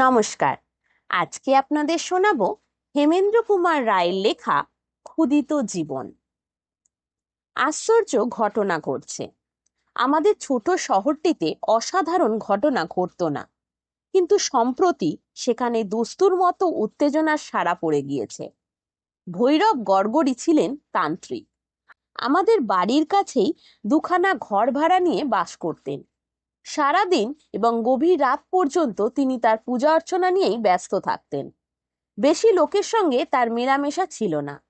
নমস্কার। আজকে আপনাদের শোনাবো হেমেন্দ্র কুমার রায়ের লেখা ক্ষুদিত জীবন আশ্চর্য ঘটনা ঘটছে। আমাদের ছোট শহরটিতে অসাধারণ ঘটনা ঘটতো না। কিন্তু সম্প্রতি সেখানে দস্তুর মতো উত্তেজনার সাড়া পড়ে গিয়েছে। ভৈরব গড়গড়ি ছিলেন তান্ত্রিক। আমাদের বাড়ির কাছেই দুখানা ঘর ভাড়া নিয়ে বাস করতেন। সারাদিন এবং গভীর রাত পর্যন্ত তিনি তার পূজা অর্চনা নিয়েই ব্যস্ত থাকতেন। বেশি লোকের সঙ্গে তার মেলামেশা ছিল না।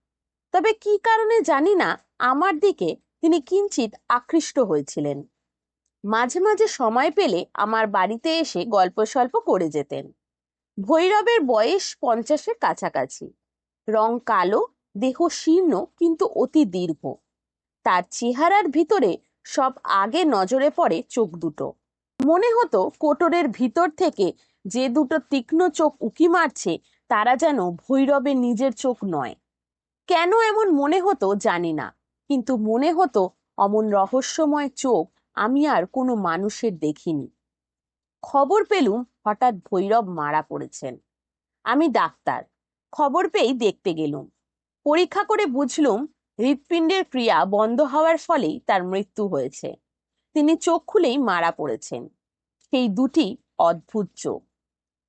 তবে কি কারণে জানি না, আমার দিকে তিনি কিঞ্চিত আকৃষ্ট হয়েছিলেন। মাঝে মাঝে সময় পেলে আমার বাড়িতে এসে গল্প স্বল্প করে যেতেন। ভৈরবের বয়স পঞ্চাশের কাছাকাছি। রং কালো, দেহ শীর্ণ কিন্তু অতি দীর্ঘ। তার চেহারার ভিতরে সব আগে নজরে পড়ে চোখ দুটো। মনে হতো কোটরের ভিতর থেকে যে দুটো তীক্ষ্ণ চোখ উকি মারছে, তারা যেন ভৈরবের নিজের চোখ নয়। কেন এমন মনে হতো জানি না, কিন্তু মনে হতো অমন রহস্যময় চোখ আমি আর কোনো মানুষের দেখিনি। খবর পেলুম হঠাৎ ভৈরব মারা পড়েছেন। আমি ডাক্তার, খবর পেয়েই দেখতে গেলুম। পরীক্ষা করে বুঝলুম হৃৎপিণ্ডের ক্রিয়া বন্ধ হওয়ার ফলেই তার মৃত্যু হয়েছে। তিনি চোখ খুলেই মারা পড়েছেন। সেই দুটি অদ্ভুত চোখ।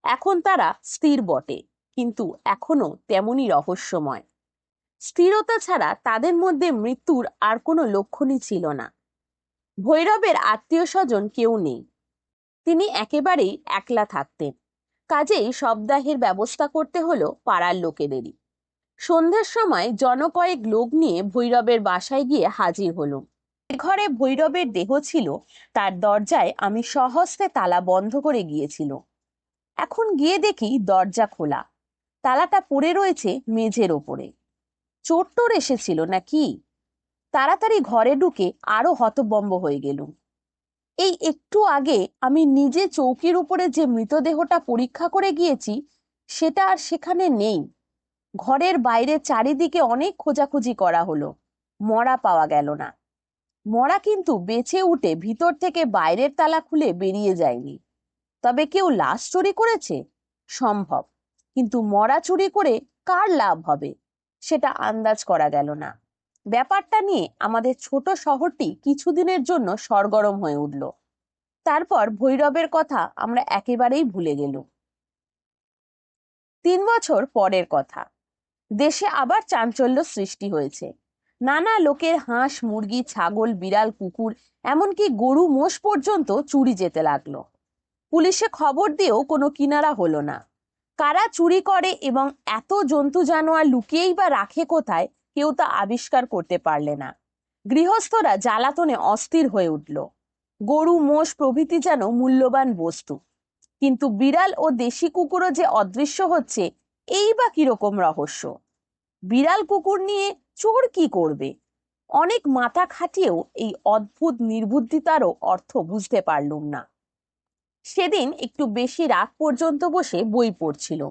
এখন তারা স্থির বটে, কিন্তু এখনও তেমনই রহস্যময়। স্থিরতা ছাড়া তাদের মধ্যে মৃত্যুর আর কোনো লক্ষণই ছিল না। ভৈরবের আত্মীয় স্বজন কেউ নেই। তিনি একেবারেই একলা থাকতেন। কাজেই সপ্তাহের ব্যবস্থা করতে হলো পাড়ার লোকেদেরই। সন্ধ্যার সময় জনকয়েক লোক নিয়ে ভৈরবের বাসায় গিয়ে হাজির হলুম। ঘরে ভৈরবের দেহ ছিল, তার দরজায় আমি সহস্তে তালা বন্ধ করে গিয়েছিল। এখন গিয়ে দেখি দরজা খোলা। তালাটা পড়ে রয়েছে মেঝের ওপরে। চোর টোর এসেছিল নাকি? তাড়াতাড়ি ঘরে ঢুকে আরও হতবম্ব হয়ে গেলুম। এই একটু আগে আমি নিজে চৌকির উপরে যে মৃতদেহটা পরীক্ষা করে গিয়েছি, সেটা আর সেখানে নেই। ঘরের বাইরে চারিদিকে অনেক খোঁজাখুঁজি করা হলো। মরা পাওয়া গেল না। মরা কিন্তু বেঁচে উঠে ভিতর থেকে বাইরের তালা খুলে বেরিয়ে যায়নি। তবে কেউ লাশ চুরি করেছে? সম্ভব। কিন্তু মরা চুরি করে কার লাভ হবে? সেটা আন্দাজ করা গেল না। ব্যাপারটা নিয়ে আমাদের ছোট শহরটি কিছুদিনের জন্য সরগরম হয়ে উঠল। তারপর ভৈরবের কথা আমরা একেবারেই ভুলে গেল তিন বছর পরের কথা। দেশে আবার চাঞ্চল্য সৃষ্টি হয়েছে। নানা লোকের হাঁস, মুরগি, ছাগল, বিড়াল, কুকুর, এমনকি গরু, মোষ পর্যন্ত চুরি যেতে লাগল। পুলিশে খবর দিয়েও কোনো কিনারা হলো না। কারা চুরি করে এবং এত জন্তু জানোয়ার লুকিয়েই বা রাখে কোথায়, কেউ তা আবিষ্কার করতে পারলে না। গৃহস্থরা জ্বালাতনে অস্থির হয়ে উঠল। গরু, মোষ প্রভৃতি যেন মূল্যবান বস্তু। কিন্তু বিড়াল ও দেশি কুকুরও যে অদৃশ্য হচ্ছে, এই বা কীরকম রহস্য? বিড়াল কুকুর নিয়ে চোর কি করবে? অনেক মাথা খাটিয়েও এই অদ্ভুত নির্বুদ্ধিতারও অর্থ বুঝতে পারলুম না। সেদিন একটু বেশি রাত পর্যন্ত বসে বই পড়ছিল।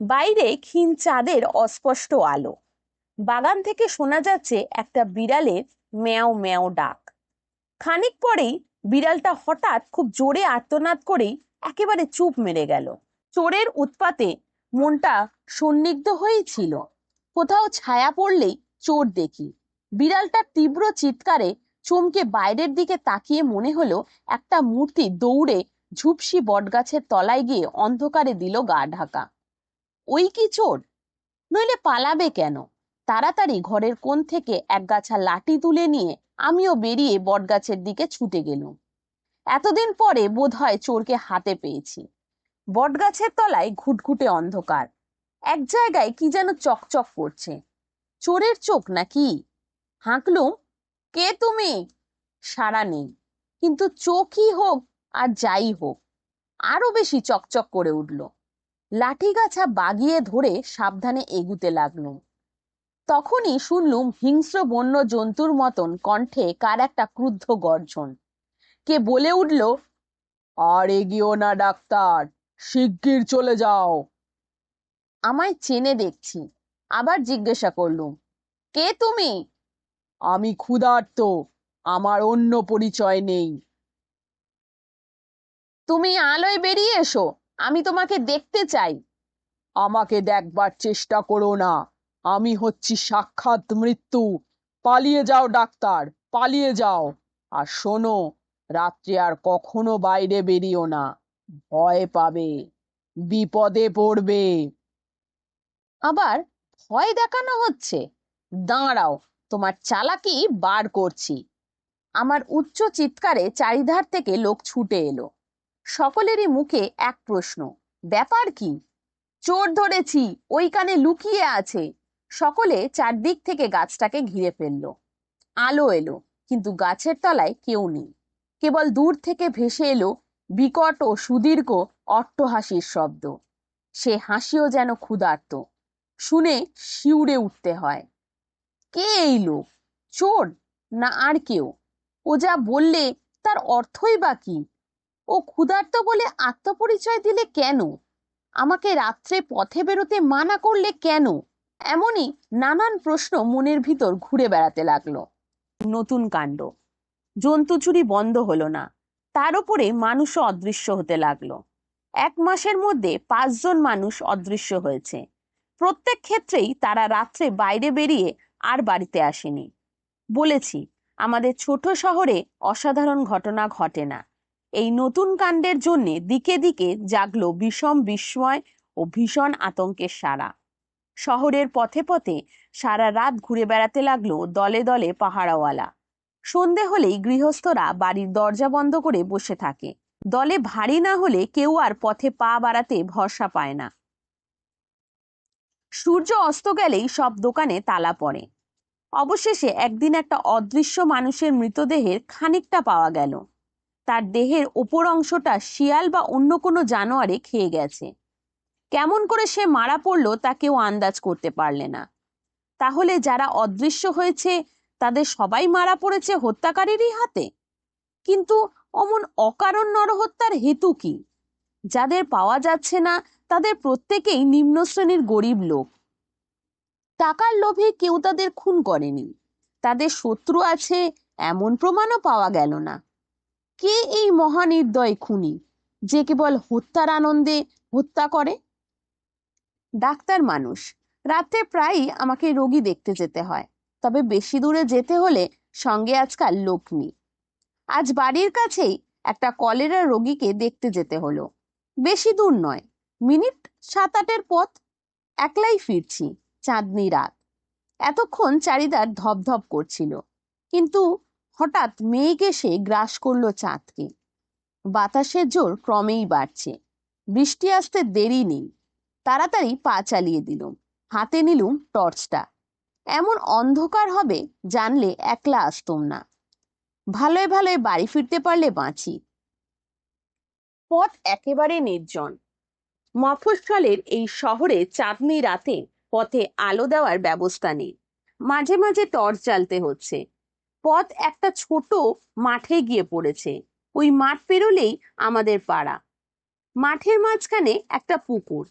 বাইরে ক্ষীণ চাঁদের অস্পষ্ট আলো। বাগান থেকে শোনা যাচ্ছে একটা বিড়ালের ম্যাও ম্যাও ডাক। খানিক পরেই বিড়ালটা হঠাৎ খুব জোরে আর্তনাদ করেই একেবারে চুপ মেরে গেল। চোরের উৎপাতে মনটা সন্নিগ্ধ হয়েই ছিল কোথাও ছায়া পড়লেই চোর দেখি। বিড়ালটার তীব্র চিৎকারে চমকে বাইরের দিকে তাকিয়ে মনে হলো একটা মূর্তি দৌড়ে ঝুপসি বটগাছের তলায় গিয়ে অন্ধকারে দিল গা ঢাকা। ওই কি চোর? নইলে পালাবে কেন? তাড়াতাড়ি ঘরের কোণ থেকে এক গাছা লাঠি তুলে নিয়ে আমিও বেরিয়ে বটগাছের দিকে ছুটে গেলুম। এতদিন পরে বোধ হয় চোরকে হাতে পেয়েছি। বটগাছের তলায় ঘুটঘুটে অন্ধকার। এক জায়গায় কি যেন চকচক করছে। চোরের চোখ নাকি? হাঁকলুম, কে তুমি? সারা নেই। কিন্তু চোখই হোক আর যাই হোক, আরও বেশি চকচক করে উঠল। লাঠি গাছা বাগিয়ে ধরে সাবধানে এগুতে লাগলুম। তখনই শুনলুম হিংস্র বন্য জন্তুর মতন কণ্ঠে কার একটা ক্রুদ্ধ গর্জন। কে বলে উঠল, আর এগিয়েও না, ডাক্তার, শিগগির চলে যাও। আমায় চেনে দেখছি। আবার জিজ্ঞাসা করলুম, কে তুমি? আমি ক্ষুধার্ত, আমার অন্য পরিচয় নেই। তুমি আলোয় বেরিয়ে এসো, আমি তোমাকে দেখতে চাই। আমাকে দেখবার চেষ্টা করো না, আমি হচ্ছি সাক্ষাৎ মৃত্যু। পালিয়ে যাও, ডাক্তার, পালিয়ে যাও। আর শোনো, রাত্রে আর কখনো বাইরে বেরিও না, ভয় পাবে, বিপদে পড়বে। আবার ভয় দেখানো হচ্ছে। দাঁড়াও, তোমার চালাকি বার করছি। আমার উচ্চ চিৎকারে চারিধার থেকে লোক ছুটে এলো। সকলেরই মুখে এক প্রশ্ন, ব্যাপার কি? চোর ধরেছি, ওইখানে লুকিয়ে আছে। সকলে চারদিক থেকে গাছটাকে ঘিরে ফেলল। আলো এলো, কিন্তু গাছের তলায় কেউ নেই। কেবল দূর থেকে ভেসে এলো বিকট ও সুদীর্ঘ অট্টহাসির শব্দ। সে হাসিও যেন ক্ষুধার্ত। শুনে শিউরে উঠতে হয়। কে এই লোক? চোর? না আর কেউ? ও যা বললে, তার অর্থই বা কি? ও ক্ষুধার্ত বলে আত্মপরিচয় দিলে কেন? আমাকে রাত্রে পথে বেরোতে মানা করলে কেন? এমনই নানান প্রশ্ন মনের ভিতর ঘুরে বেড়াতে লাগল। নতুন কাণ্ড। জন্তু চুরি বন্ধ হলো না। তার উপরে মানুষও অদৃশ্য হতে লাগল। এক মাসের মধ্যে পাঁচজন মানুষ অদৃশ্য হয়েছে। প্রত্যেক ক্ষেত্রেই তারা রাত্রে বাইরে বেরিয়ে আর বাড়িতে আসেনি। বলেছি, আমাদের ছোট শহরে অসাধারণ ঘটনা ঘটে না। এই নতুন কাণ্ডের জন্যে দিকে দিকে জাগলো বিষম বিস্ময় ও ভীষণ আতঙ্কের সারা শহরের পথে পথে সারা রাত ঘুরে বেড়াতে লাগল দলে দলে পাহারাওয়ালা সন্ধে হলেই গৃহস্থরা বাড়ির দরজা বন্ধ করে বসে থাকে। দলে ভারী না হলে কেউ আর পথে পা বাড়াতে ভরসা পায় না। সূর্য অস্ত গেলেই সব দোকানে তালা পড়ে। অবশেষে একদিন একটা অদৃশ্য মানুষের মৃতদেহের খানিকটা পাওয়া গেল। তার দেহের ওপর অংশটা শিয়াল বা অন্য কোনো জানোয়ারে খেয়ে গেছে। কেমন করে সে মারা পড়ল তা কেউ আন্দাজ করতে পারলে না। তাহলে যারা অদৃশ্য হয়েছে, তাদের সবাই মারা পড়েছে হত্যাকারীরই হাতে? কিন্তু অমন অকারণ নরহত্যার হেতু কি? যাদের পাওয়া যাচ্ছে না তাদের প্রত্যেকেই নিম্ন শ্রেণির গরিব লোক। টাকার লোভে কেউ তাদের খুন করেনি। তাদের শত্রু আছে এমন প্রমাণও পাওয়া গেল না। কে এই মহানির্দয় খুনি যে কেবল হত্যার আনন্দে হত্যা করে? ডাক্তার মানুষ, রাত্রে প্রায়ই আমাকে রোগী দেখতে যেতে হয়, তবে বেশি দূরে যেতে হলে সঙ্গে আজকাল লোক নেই। আজ বাড়ির কাছেই একটা কলেরা রোগীকে দেখতে যেতে হলো। বেশি দূর নয় মিনিট সাত আটের পথ একলাই ফিরছি চাঁদনি রাত। এতক্ষণ চারিদার ধপধপ করছিল, কিন্তু হঠাৎ মেঘ এসে গ্রাস করল চাঁদকে। বাতাসের জোর ক্রমেই বাড়ছে, বৃষ্টি আসতে দেরি নেই। তাড়াতাড়ি পা চালিয়ে দিলুম, হাতে নিলুম টর্চটা। এমন অন্ধকার হবে জানলে একলা আসতুম না। ভালোই ভালোই বাড়ি ফিরতে পারলে বাঁচি। পথ একেবারে নির্জন মফস্বলের এই শহরে চাঁদনি রাতে পথে আলো দেওয়ার ব্যবস্থা নেই। মাঝে মাঝে টর্চ জ্বালতে হচ্ছে। পথ একটা ছোট মাঠে গিয়ে পড়েছে। ওই মাঠ পেরোলেই আমাদের পাড়া। মাঠের মাঝখানে একটা পুকুর।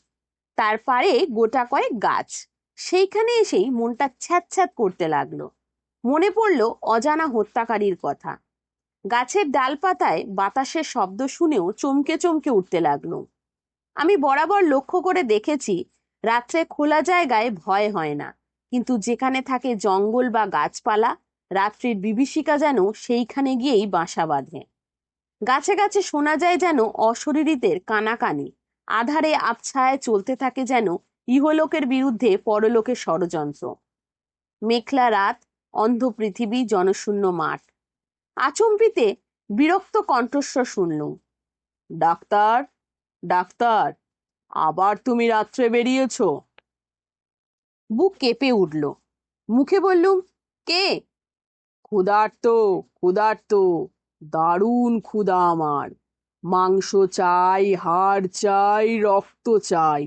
তার পাড়ে গোটা কয়েক গাছ। সেইখানে এসেই মনটা ছ্যাঁত ছ্যাঁত করতে লাগল। মনে পড়ল অজানা হত্যাকারীর কথা। গাছের ডালপাতায় বাতাসের শব্দ শুনেও চমকে চমকে উঠতে লাগল। আমি বরাবর লক্ষ্য করে দেখেছি, রাত্রে খোলা জায়গায় ভয় হয় না। কিন্তু যেখানে থাকে জঙ্গল বা গাছপালা, রাত্রির বিভীষিকা যেন সেইখানে গিয়েই বাসা বাঁধে। গাছে গাছে শোনা যায় যেন অশরীরীদের কানাকানি, আধারে আবছায় চলতে থাকে যেন ইহলোকের বিরুদ্ধে পরলোকের ষড়যন্ত্র। মেঘলা রাত, অন্ধ পৃথিবী, জনশূন্য মাঠ। আচম্বিতে বিরক্ত কণ্ঠস্বর শুনলুম। ডাক্তার? ডাক্তার আবার তুমি রাত্রে বেরিয়েছ বুক কেঁপে উঠল মুখে বললুম কে ক্ষুধার্ত ক্ষুধার্ত দারুণ ক্ষুধা আমার মাংস চাই হাড় চাই রক্ত চাই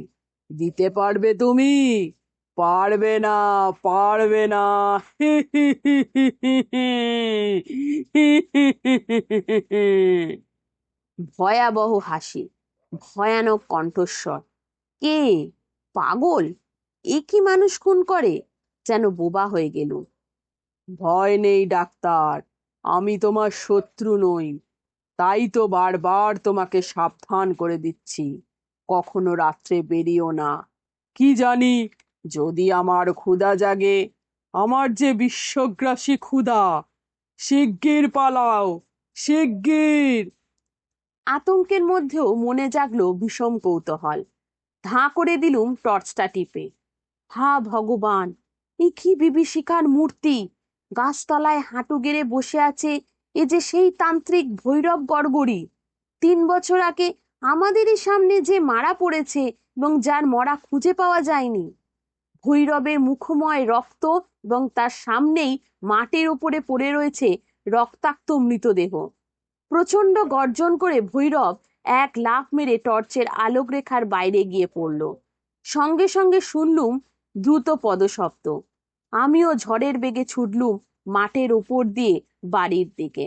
দিতে পারবে তুমি পারবে না পারবে না ভয়াবহ হাসি ভয়ানক কণ্ঠস্বর। কে? পাগল? এ কি মানুষ খুন করে? যেন বোবা হয়ে গেল। ভয় নেই ডাক্তার, আমি তোমার শত্রু নই। তাই তো বারবার তোমাকে সাবধান করে দিচ্ছি। কখনো রাত্রে বেরিও না। কি জানি, যদি আমার ক্ষুধা জাগে, আমার যে বিশ্বগ্রাসী ক্ষুধা, শিগগির পালাও, শিগগির! আতঙ্কের মধ্যেও মনে জাগলো বিষম কৌতূহল। ধাঁ করে দিলুম টর্চটা টিপে। হা ভগবান, এ কি বিভীষিকার মূর্তি? গাছতলায় হাঁটু গেড়ে বসে আছে এ যে সেই তান্ত্রিক ভৈরব গড়গড়ি। তিন বছর আগে আমাদেরই সামনে যে মারা পড়েছে এবং যার মরা খুঁজে পাওয়া যায়নি। ভৈরবের মুখময় রক্ত এবং তার সামনেই মাটির ওপরে পড়ে রয়েছে রক্তাক্ত মৃতদেহ। প্রচণ্ড গর্জন করে ভৈরব এক লাফ মেরে টর্চের আলোকরেখার বাইরে গিয়ে পড়ল। সঙ্গে সঙ্গে শুনলুম দ্রুত পদশব্দ। আমিও ঝড়ের বেগে ছুটলুম মাঠের ওপর দিয়ে বাড়ির দিকে।